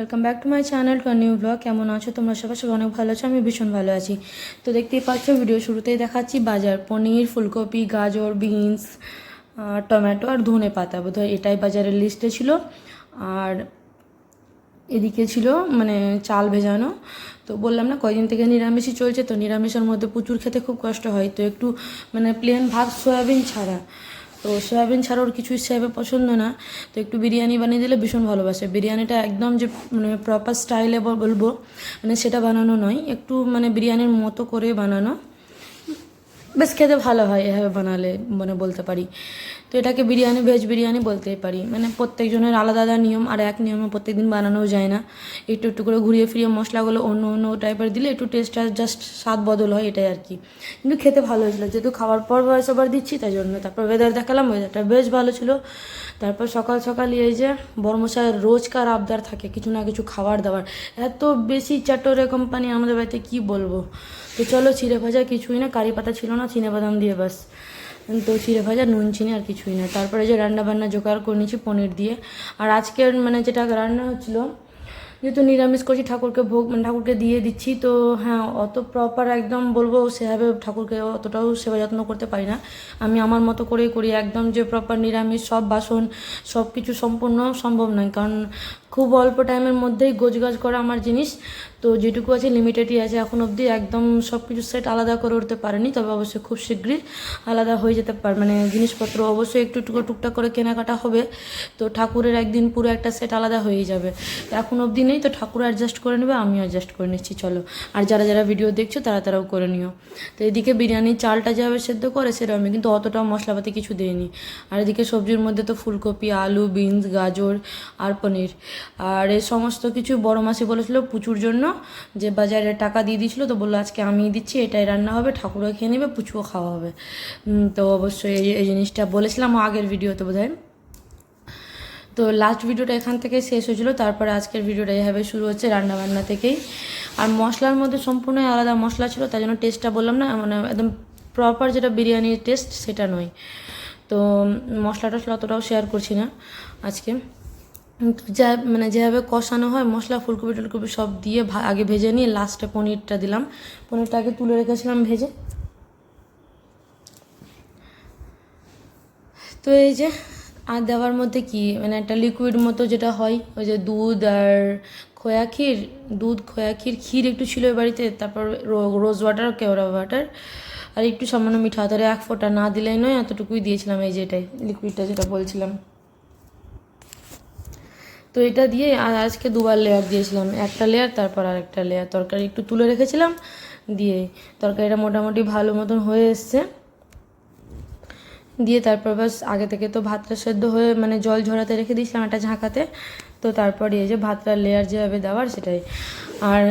Welcome back to my channel to new blog কেমন আছো তোমরা? সবাই সবাই অনেক ভালো আছো আমি ভীষণ ভালো আছি। তো দেখতেই পাচ্ছ ভিডিও শুরুতেই দেখাচ্ছি বাজার। পনির, ফুলকপি, গাজর বিনস টমেটো আর ধনে পাতা। বোধহয় এটাই বাজারের লিস্টে ছিল। আর এদিকে ছিল মানে চাল ভেজানো। তো বললাম না, কয়দিন থেকে নিরামিষই চলছে, তো নিরামিষের মধ্যে প্রচুর খেতে খুব কষ্ট হয়। তো একটু মানে প্লেন ভাত, সয়াবিন ছাড়া। তো সয়াবিন ছাড়া ওর কিছুই সেভাবে পছন্দ না। তো একটু বিরিয়ানি বানিয়ে দিলে ভীষণ ভালোবাসে। বিরিয়ানিটা একদম যে মানে প্রপার স্টাইলে বলব মানে সেটা বানানো নয়। একটু মানে বিরিয়ানির মতো করে বানানো। বেশ খেতে ভালো হয়, এভাবে বানালে মানে বলতে পারি। তো এটাকে বিরিয়ানি ভেজ বিরিয়ানি বলতেই পারি। মানে প্রত্যেকজনের আলাদা আলাদা নিয়ম, আর এক নিয়মে প্রত্যেকদিন বানানোও যায় না। একটু একটু করে ঘুরিয়ে ফিরিয়ে মশলাগুলো অন্য অন্য টাইপের দিলে একটু টেস্টটা জাস্ট স্বাদ বদল হয়, এটাই আর কি কিন্তু খেতে ভালো হয়েছিল। যেহেতু খাওয়ার পর বয়স আবার দিচ্ছি, তাই জন্য তারপর ওয়েদার দেখালাম ওয়েদারটা বেশ ভালো ছিল। তারপর সকাল সকাল এই যে বর্মশায়ের রোজকার আবদার থাকে, কিছু না কিছু খাবার দাবার। এত বেশি চাটোরে কোম্পানি আমাদের বাড়িতে কি বলব? তো চলো চিড়ে ভাজা কিছুই না, কারি পাতা ছিল না, চিনে বাদাম দিয়ে বাস তো চিড়ে ভাজা, নুন, চিনি আর কিছুই না। তারপরে যে রান্না বান্না জোগাড় করে নিয়েছি পনির দিয়ে। আর আজকের মানে যেটা রান্না হচ্ছিল যেহেতু নিরামিষ করছি ঠাকুরকে ভোগ মানে ঠাকুরকে দিয়ে দিচ্ছি, তো হ্যাঁ অত প্রপার একদম বলব সেভাবে ঠাকুরকে অতটাও সেবা যত্ন করতে পারি না। আমি আমার মতো করেই করি, একদম যে প্রপার নিরামিষ, সব বাসন সব কিছু সম্পূর্ণ সম্ভব নয়। কারণ খুব অল্প টাইমের মধ্যেই গোজগাজ করা আমার জিনিস। তো যেটুকু আছে লিমিটেডই আছে। এখন অবধি একদম সব কিছু সেট আলাদা করে উঠতে পারেনি, তবে অবশ্যই খুব শীঘ্রই আলাদা হয়ে যেতে পারে মানে জিনিসপত্র অবশ্যই একটু একটু টুকটাক করে কেনাকাটা হবে। তো ঠাকুরের একদিন পুরো একটা সেট আলাদা হয়ে যাবে। এখন অবধি নেই, তো ঠাকুর অ্যাডজাস্ট করে নেবে, আমিও অ্যাডজাস্ট করে নিচ্ছি, চলো। আর যারা যারা ভিডিও দেখছ, তারা তারাও করে নিও। তো এদিকে বিরিয়ানির চালটা যেভাবে সেদ্ধ করে সেরকমই কিন্তু অতটাও মশলাপাতি কিছু দিইনি। আর এদিকে সবজির মধ্যে তো ফুলকপি, আলু বিনস গাজর আর পনির। আর এই সমস্ত কিছু বড় মাসি বলেছিল পুচুর জন্য যে বাজারে টাকা দিয়ে দিয়েছিল তো বলল, আজকে আমি দিচ্ছি, এটাই রান্না হবে, ঠাকুরও খেয়ে নেবে, পুচুও খাওয়া হবে। তো অবশ্যই এই জিনিসটা বলেছিলাম আগের ভিডিওতে বোধ হয় তো লাস্ট ভিডিওটা এখান থেকে শেষ হয়েছিল, তারপরে আজকের ভিডিওটা এভাবে শুরু হচ্ছে রান্নাবান্না থেকেই। আর মশলার মধ্যে সম্পূর্ণই আলাদা মশলা ছিল, তাই জন্য টেস্টটা বললাম না মানে একদম প্রপার যেটা বিরিয়ানির টেস্ট সেটা নয়। তো মশলা টশলা অতটাও শেয়ার করছি না আজকে। যা মানে যেভাবে কষানো হয়, মশলা, ফুলকপি, টুলকপি সব দিয়ে আগে ভেজে নিয়ে লাস্টে পনিরটা দিলাম। পনিরটা আগে তুলে রেখেছিলাম ভেজে। তো এই যে, আর দেওয়ার মধ্যে কি মানে একটা লিকুইড মতো যেটা হয়, ওই যে দুধ আর খোয়া ক্ষীর, দুধ, খোয়া ক্ষীর ক্ষীর একটু ছিল বাড়িতে, তারপর রোজ ওয়াটার কেওড়া ওয়াটার আর একটু সামান্য মিঠা তাহলে এক ফোঁটা না দিলেই নয়, এতটুকুই দিয়েছিলাম এই যেটাই লিকুইডটা যেটা বলছিলাম। তো এটা দিয়ে আর আজকে দুবার লেয়ার দিয়েছিলাম। একটা লেয়ার তারপর আর একটা লেয়ার তরকারি একটু তুলে রেখেছিলাম, দিয়ে তরকারিটা মোটামুটি ভালো মতন হয়ে এসছে। দিয়ে তারপর বাস আগে থেকে তো ভাতটা সেদ্ধ হয়ে মানে জল ঝরাতে রেখে দিয়েছিলাম একটা ঝাঁকাতে। তো তারপর এই যে ভাতটার লেয়ার যেভাবে দেওয়ার সেটাই। আর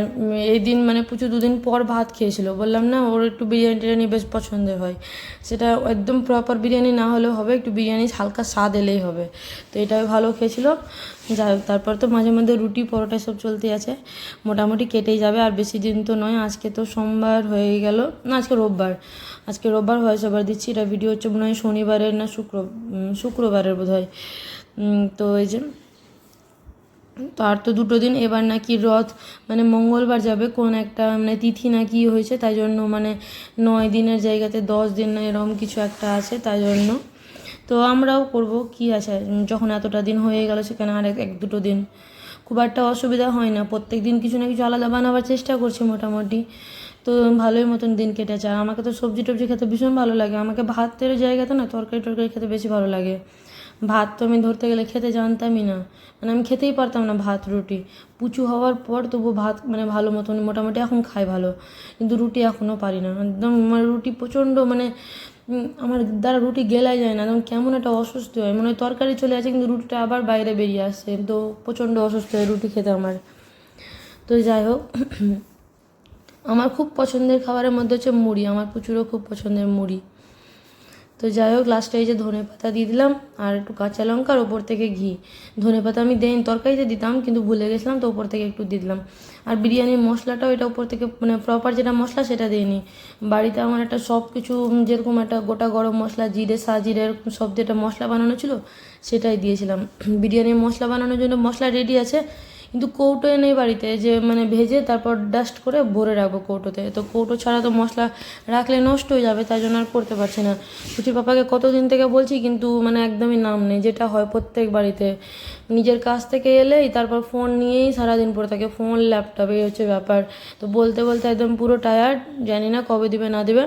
এই দিন মানে পুজো দুদিন পর ভাত খেয়েছিল। বললাম, না, ওর একটু বিরিয়ানি টিরিয়ানি বেশ পছন্দের হয়। সেটা একদম প্রপার বিরিয়ানি না হলেও হবে, একটু বিরিয়ানি হালকা স্বাদ এলেই হবে। তো এটাই ভালো খেয়েছিল। যাই হোক, তারপর তো মাঝে মধ্যে রুটি, পরোটা সব চলতে আছে। মোটামুটি কেটেই যাবে, আর বেশি দিন তো নয়, আজকে তো সোমবার হয়ে গেল। না, আজকে রোববার। আজকে রোববার ভয়েস ওভার দিচ্ছি, এটা ভিডিও হচ্ছে মনে হয় শনিবারের না শুক্র শুক্রবারের বোধ হয় তো এই যে তো আর তো দুটো দিন এবার নাকি রথ মানে মঙ্গলবার যাবে, কোন একটা মানে তিথি না কি হয়েছে, তাই জন্য মানে নয় দিনের জায়গাতে দশ দিন না এরকম কিছু একটা আছে, তাই জন্য। তো আমরাও করব, কি আছে, যখন এতটা দিন হয়ে গেল সেখানে আর এক এক দুটো দিন। খুব একটা অসুবিধা হয় না, প্রত্যেক দিন কিছু না কিছু আলাদা বানাবার চেষ্টা করছি মোটামুটি। তো ভালোই মতন দিন কেটেছে, আর আমাকে তো সবজি টবজি খেতে ভীষণ ভালো লাগে, আমাকে ভাতের জায়গাতে না তরকারি টরকারি খেতে বেশি ভালো লাগে। ভাত তো আমি ধরতে গেলে খেতে জানতামই না। মানে আমি খেতেই পারতাম না ভাত, রুটি। পুচু হওয়ার পর তবু ভাত মানে ভালো মতন মোটামুটি এখন খাই ভালো। কিন্তু রুটি এখনও পারি না। একদম আমার রুটি প্রচণ্ড মানে আমার দ্বারা রুটি গেলাই যায় না। একদম কেমন একটা অসুস্থ হয় মনে তরকারি চলে আসে কিন্তু রুটিটা আবার বাইরে বেরিয়ে আসছে তো প্রচণ্ড অসুস্থ হয় রুটি খেতে আমার। তো যাই হোক, আমার খুব পছন্দের খাবারের মধ্যে হচ্ছে মুড়ি। আমার প্রচুরও খুব পছন্দের মুড়ি। তো যাই হোক লাস্টে এই যে ধনে পাতা দিয়ে দিলাম আর একটু কাঁচা লঙ্কা আর ওপর থেকে ঘি। ধনে পাতা আমি দেই তরকারিতে দিতাম কিন্তু ভুলে গেছিলাম, তো ওপর থেকে একটু দিয়ে দিলাম। আর বিরিয়ানির মশলাটাও এটা উপর থেকে মানে প্রপার যেটা মশলা সেটা দিইনি। বাড়িতে আমার একটা সব কিছু যেরকম একটা গোটা গরম মশলা, জিরে, সাজিরে, এরকম সব যেটা মশলা বানানো ছিল, সেটাই দিয়েছিলাম। বিরিয়ানির মশলা বানানোর জন্য মশলা রেডি আছে কিন্তু কৌটো নেই বাড়িতে যে মানে ভেজে তারপর ডাস্ট করে ভরে রাখব কৌটোতে। তো কৌটো ছাড়া তো মশলা রাখলে নষ্ট হয়ে যাবে, তাই জন্য আর করতে পারছি না। পুচির পাপাকে কতদিন থেকে বলছি, কিন্তু মানে একদমই নাম নেই, যেটা হয় প্রত্যেক বাড়িতে। নিজের কাছ থেকে এলেই তারপর ফোন নিয়েই সারাদিন পড়ে থাকে ফোন ল্যাপটপ এই হচ্ছে ব্যাপার। তো বলতে বলতে একদম পুরো টায়ার্ড জানি না কবে দিবে, না দেবে।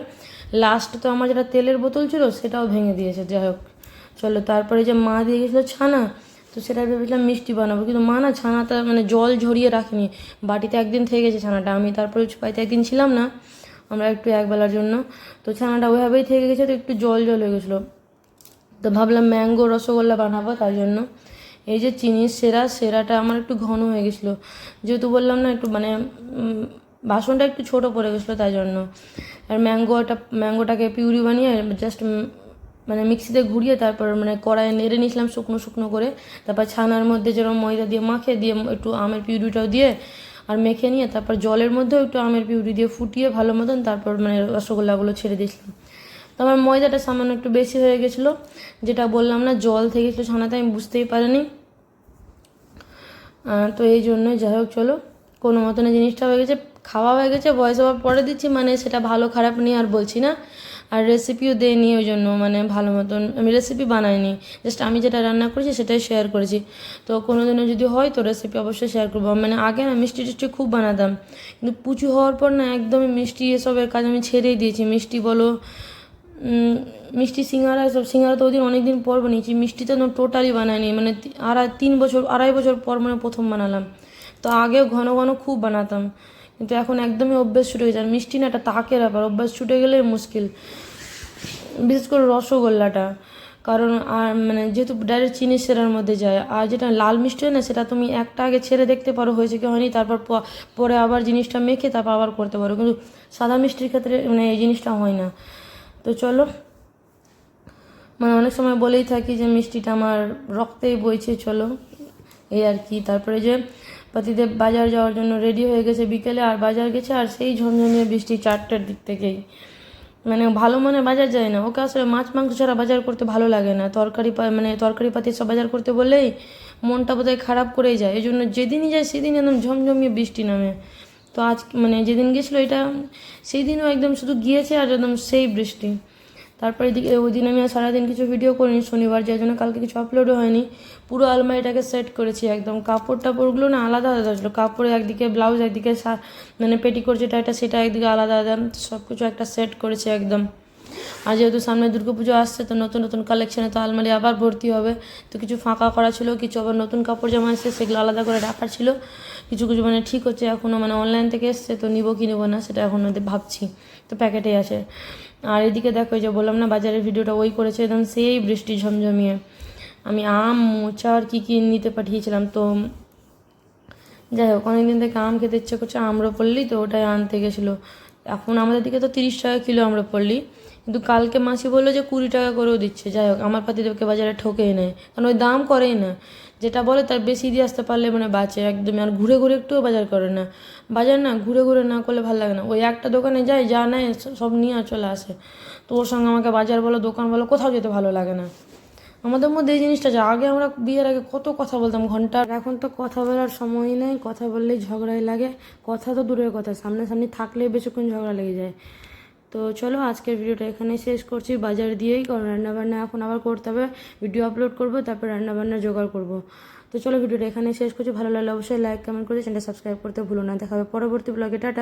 লাস্ট তো আমার যেটা তেলের বোতল ছিল, সেটাও ভেঙে দিয়েছে, যাই হোক। চলো, তারপরে যে মা দিয়ে গেছিল ছানা তো সেটা ভেবেছিলাম মিষ্টি বানাবো। কিন্তু মা না ছানাটা মানে জল ঝরিয়ে রাখিনি। বাটিতে একদিন থেকে গেছে ছানাটা। আমি তারপরে বাড়িতে একদিন ছিলাম না, আমরা একটু একবেলার জন্য। তো ছানাটা ওইভাবেই থেকে গেছে, তো একটু জল জল হয়ে গেছিল। তো ভাবলাম ম্যাঙ্গো রসগোল্লা বানাবো তার জন্য। এই যে চিনির সেরা, সেরাটা আমার একটু ঘন হয়ে গেছিল। যেহেতু বললাম না একটু মানে বাসনটা একটু ছোট পড়ে গেছিল তাই জন্য। আর ম্যাঙ্গোটা, ম্যাঙ্গোটাকে পিউরি বানিয়ে জাস্ট মানে মিক্সিতে ঘুরিয়ে তারপর মানে কড়াইয়ে নেড়ে নিয়েছিলাম শুকনো শুকনো করে। তারপর ছানার মধ্যে যেরকম ময়দা দিয়ে মাখে দিয়ে একটু আমের পিউরিটাও দিয়ে আর মেখে নিয়ে তারপর জলের মধ্যেও একটু আমের পিউরি দিয়ে ফুটিয়ে ভালো মতন তারপর মানে রসগোল্লাগুলো ছেড়ে দিয়েছিলাম। তো আমার ময়দাটা সামান্য একটু বেশি হয়ে গেছিল, যেটা বললাম না জল থেকে গেছিল ছানাতে আমি বুঝতেই পারিনি। তো এই জন্য যাই হোক চলো, কোনো মতন জিনিসটা হয়ে গেছে, খাওয়া হয়ে গেছে ভয়েস ওভার পরে দিচ্ছি মানে সেটা ভালো খারাপ নিয়ে আর বলছি না। আর রেসিপিও দেয়নি ওই জন্য মানে ভালো মতন আমি রেসিপি বানাইনি। জাস্ট আমি যেটা রান্না করেছি সেটাই শেয়ার করেছি। তো কোনো দিনও যদি হয় তো রেসিপি অবশ্যই শেয়ার করব। মানে আগে না মিষ্টি টিষ্টি খুব বানাতাম। কিন্তু পুচু হওয়ার পর না একদমই মিষ্টি এসবের কাজ আমি ছেড়েই দিয়েছি। মিষ্টি বলো মিষ্টি সিঙ্গারা সব সিঙ্গারা তো ওই দিন অনেক দিন পর বানিয়েছি। মিষ্টি তো টোটালি বানাইনি। মানে আড়াই, তিন বছর, আড়াই বছর পর মানে প্রথম বানালাম। তো আগে ঘন ঘন খুব বানাতাম। কিন্তু এখন একদমই অভ্যেস ছুটে গেছে আর মিষ্টি না একটা তাকের ব্যাপার। অভ্যাস ছুটে গেলে মুশকিল। বিশেষ করে রসগোল্লাটা। কারণ, আর মানে যেহেতু ডাইরেক্ট চিনি সেরার মধ্যে যায়, আর যেটা লাল মিষ্টি হয় না, সেটা তুমি একটা আগে ছেড়ে দেখতে পারো, হয়েছে কি হয়নি, তারপর পরে আবার জিনিসটা মেখে তারপর আবার করতে পারো। কিন্তু সাদা মিষ্টির ক্ষেত্রে মানে এই জিনিসটা হয় না। তো চলো। মানে অনেক সময় বলেই থাকি যে মিষ্টিটা আমার রক্তেই বইছে, চলো। এই আর কি। তারপরে যে পাতিদেব বাজার যাওয়ার জন্য রেডি হয়ে গেছে বিকেলে, আর বাজার গেছে, আর সেই ঝমঝমিয়ে বৃষ্টি চারটার দিক থেকেই। মানে ভালো মনে বাজার যায় না। ওকে আসলে মাছ মাংস ছাড়া বাজার করতে ভালো লাগে না। তরকারি মানে তরকারি পাতি সব বাজার করতে বললেই মনটা বোধহয় খারাপ করেই যায়। এই জন্য যেদিনই যায় সেদিন একদম ঝমঝমিয়ে বৃষ্টি নামে। তো আজ মানে যেদিন গেছিল এটা সেই দিনও একদম শুধু গিয়েছে আর একদম সেই বৃষ্টি। তারপরে এদিকে, ওই দিন আমি আর সারাদিন কিছু ভিডিও করিনি শনিবার, যার জন্য কালকে কিছু আপলোডও হয়নি। পুরো আলমারিটাকে সেট করেছি একদম। কাপড় টাপড়গুলো না আলাদা আলাদা ছিল। কাপড়ে একদিকে ব্লাউজ একদিকে মানে পেটিকোট যেটা এটা সেটা একদিকে আলাদা আলাদা। সব কিছু একটা সেট করেছি একদম। আর যেহেতু সামনে দুর্গাপুজো আসছে, তো নতুন নতুন কালেকশানে তো আলমারি আবার ভর্তি হবে। তো কিছু ফাঁকা করা ছিল, কিছু আবার নতুন কাপড় জামা এসছে, সেগুলো আলাদা করে রাখার ছিল। কিছু কিছু মানে ঠিক হচ্ছে এখনও মানে অনলাইন থেকে এসছে, তো নিবো কি নেব না, সেটা এখনও ভাবছি। তো প্যাকেটেই আছে। আর এদিকে দেখো যে বললাম না, বাজারের ভিডিওটা ওই করেছে, একদম সেই বৃষ্টি ঝমঝমিয়ে। আমি আম, মোচা আর কী কী নিতে পাঠিয়েছিলাম, তো যাই হোক, অনেকদিন থেকে আম খেতে ইচ্ছে করছে আম্রপল্লি তো ওটাই আনতে গেছিল। এখন আমাদের দিকে তো তিরিশ টাকা কিলো আমরা পড়লি কিন্তু কালকে মাসি বলল যে কুড়ি টাকা করেও দিচ্ছে। যাই হোক, আমার পাতিদেবকে বাজারে ঠকেই নেয়, কারণ ওই দাম করেই না। যেটা বলে তার বেশি দিয়ে আসতে পারলে মানে বাঁচে, একদমই। আর ঘুরে ঘুরে একটুও বাজার করে না। বাজার না, ঘুরে ঘুরে না করলে ভালো লাগে না। ওই একটা দোকানে যায়, যা নেয় সব নিয়ে চলে আসে। তো ওর সঙ্গে আমাকে বাজার বলো, দোকান বলো, কোথাও যেতে ভালো লাগে না। আমাদের মধ্যে এই জিনিসটা যে, আগে আমরা বিয়ের আগে কত কথা বলতাম, ঘণ্টা। এখন তো কথা বলার সময়ই নেই, কথা বললেই ঝগড়াই লাগে। কথা তো দূরের কথা, সামনাসামনি থাকলেই বেশিক্ষণ ঝগড়া লেগে যায়। তো চলো আজকের ভিডিওটা এখানেই শেষ করছি। বাজার দিয়েই কারণ রান্নাবান্না এখন আবার করতে হবে। ভিডিও আপলোড করব, তারপর রান্নাবান্না জোগাড় করব। তো চলো ভিডিওটা এখানেই শেষ করছি। ভালো লাগলে অবশ্যই লাইক কমেন্ট করে চ্যানেলটা সাবস্ক্রাইব করতে ভুলো না। দেখাবে পরবর্তী ব্লগে টাটা।